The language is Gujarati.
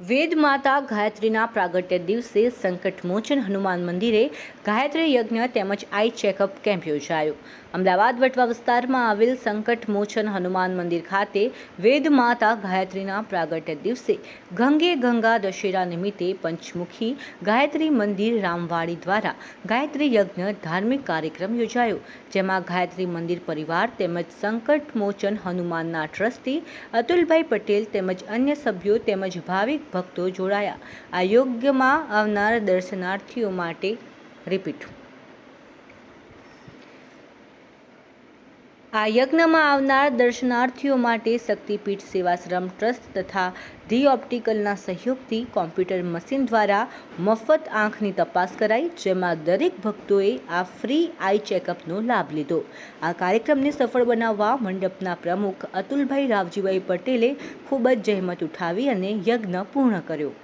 વેદ માતા ગાયત્રીના પ્રાગટ્ય દિવસે સંકટમોચન હનુમાન મંદિરે ગાયત્રી યજ્ઞ તેમજ આઈ ચેકઅપ કેમ્પ યોજાયો. અમદાવાદ વટવા વિસ્તારમાં આવેલ સંકટમોચન હનુમાન મંદિર ખાતે વેદમાતા ગાયત્રીના પ્રાગટ્ય દિવસે ગંગે ગંગા દશેરા નિમિત્તે પંચમુખી ગાયત્રી મંદિર રામવાડી દ્વારા ગાયત્રી યજ્ઞ ધાર્મિક કાર્યક્રમ યોજાયો, જેમાં ગાયત્રી મંદિર પરિવાર તેમજ સંકટમોચન હનુમાનના ટ્રસ્ટી અતુલભાઈ પટેલ તેમજ અન્ય સભ્યો તેમજ ભાવિક ભક્તો જોડાયા. આ યોગ્યમાં આવનાર દર્શનાર્થીઓ માટે રિપીટ આ યજ્ઞમાં આવનાર દર્શનાર્થીઓ માટે શક્તિપીઠ સેવાશ્રમ ટ્રસ્ટ તથા ધી ઓપ્ટિકલના સહયોગથી કોમ્પ્યુટર મશીન દ્વારા મફત આંખની તપાસ કરાઈ, જેમાં દરેક ભક્તોએ આ ફ્રી આઈ ચેકઅપનો લાભ લીધો. આ કાર્યક્રમને સફળ બનાવવા મંડપના પ્રમુખ અતુલભાઈ રાવજીભાઈ પટેલે ખૂબ જ જહેમત ઉઠાવી અને યજ્ઞ પૂર્ણ કર્યો.